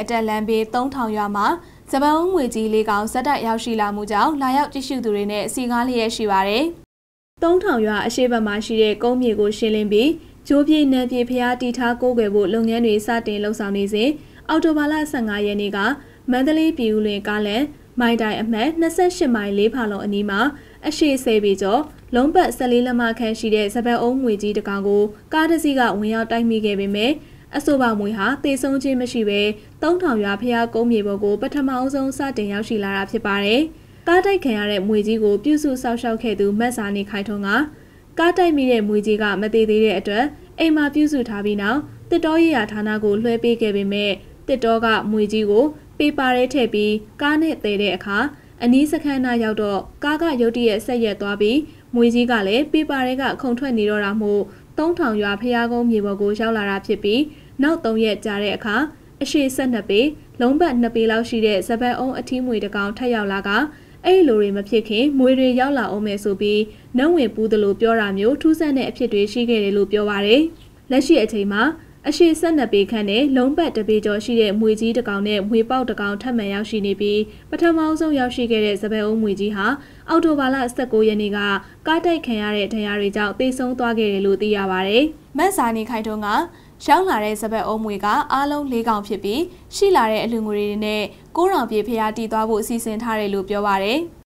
အတက်လမ်းဘေး3000ရွာမှာစပန်ဦးငွေကြီးလေးကောင်ဇက်တိုက်ရောက်ရှိလာမှုကြောင့်လာရောက်ကြည့်ရှုသူတွေနဲ့စီကားလျက်ရှိပါတယ်။3000ရွာအရှိတ်ဘက်မှာရှိတဲ့ကုန်းမြေကိုရှင်းလင်းပြီးဂျိုးပြေနံပြေဖျားတီထားကိုးကွယ်ဖို့လုပ်ငန်းတွေစတင်လှုပ်ဆောင်နေစဉ်အော်တိုဘာလ15ရက်နေ့ကမန္တလေးပြည်ဦးလွင်ကားလန်မိုင်တိုင်အမှတ်28မိုင်4ဖာလုံအနီးမှာအရှိစေးပြီးကျော်လုံးပတ်14လက်မခန့်ရှိတဲ့စပတ်အုံးငွေကြီးတကောင်ကိုကားတစ်စီးကဝင်ရောက်တိုက်မိခဲ့ပေမဲ့ အဆိုပါမွေဟာတေဆုံးခြင်းမရှိဘဲ3000ရွာဖျားကုန်းမြေပေါ်ကိုပထမအဆုံးစတင်ရောက်ရှိလာတာဖြစ်ပါတယ်။ကားတိုက်ခံရတဲ့မွေကြီးကိုပြုစုဆောက်ရှောက်ခဲ့သူမတ်စာနေခိုင်ထုံးကကားတိုက်မိတဲ့မွေကြီးကမသေးသေးတဲ့အတွက်အိမ်မှာပြုစုထားပြီးနောက်တစ်တော်ရရဌာနကိုလွှဲပေးခဲ့ပေမဲ့တစ်တော်ကမွေကြီးကိုပေပါရဲထည့်ပြီးကားနဲ့တဲတဲ့အခါအနီးစခန်းနာရောက်တော့ကားကရုတ်တရက်ဆက်ရက်သွားပြီးမွေကြီးကလည်းပေပါရဲကခုံထွက်နေတော့တာမို့ 3000ရွာဖျားကုန်းမြေပေါ်ကိုရောက်လာတာဖြစ်ပြီးနောက်3ရက်ကြာတဲ့အခါအရှိ12ပေလုံးပတ်2ပေလောက်ရှိတဲ့ဇပတ်အုံးအထီးမွေတကောင်ထက်ရောက်လာကအဲ့လိုတွေမဖြစ်ခင်မွေတွေရောက်လာအောင်မယ်ဆိုပြီးနှုံဝင်ပူးတယ်လို့ပြောတာမျိုးထူးဆန်းတဲ့အဖြစ်တွေရှိခဲ့တယ်လို့ပြောပါရယ်လက်ရှိအချိန်မှာ အရှိ12ပေခန့်နဲ့လုံးပတ်တပေကျော်ရှိတဲ့မွေကြီးတစ်ကောင်နဲ့မွေပေါက်တစ်ကောင်ထပ်မံရောက်ရှိနေပြီးပထမဆုံးရောက်ရှိခဲ့တဲ့စပယ်အုံးမွေကြီးဟာအော်တိုဘာလ19ရက်နေ့ကကားတိုက်ခံရတဲ့ဒဏ်ရာတွေကြောင့်တေဆုံးသွားခဲ့တယ်လို့သိရပါဗျ။မတ်စာနေခိုင်တုံးကရောက်လာတဲ့စပက်အုံးမွေကအားလုံး၄កောင်ဖြစ်ပြီးရှိလာတဲ့အလူငွေတွေနဲ့ကိုးရောင်ပြေဖျားတီးသွားဖို့အစီအစဉ်ထားတယ်လို့ပြောပါရယ်။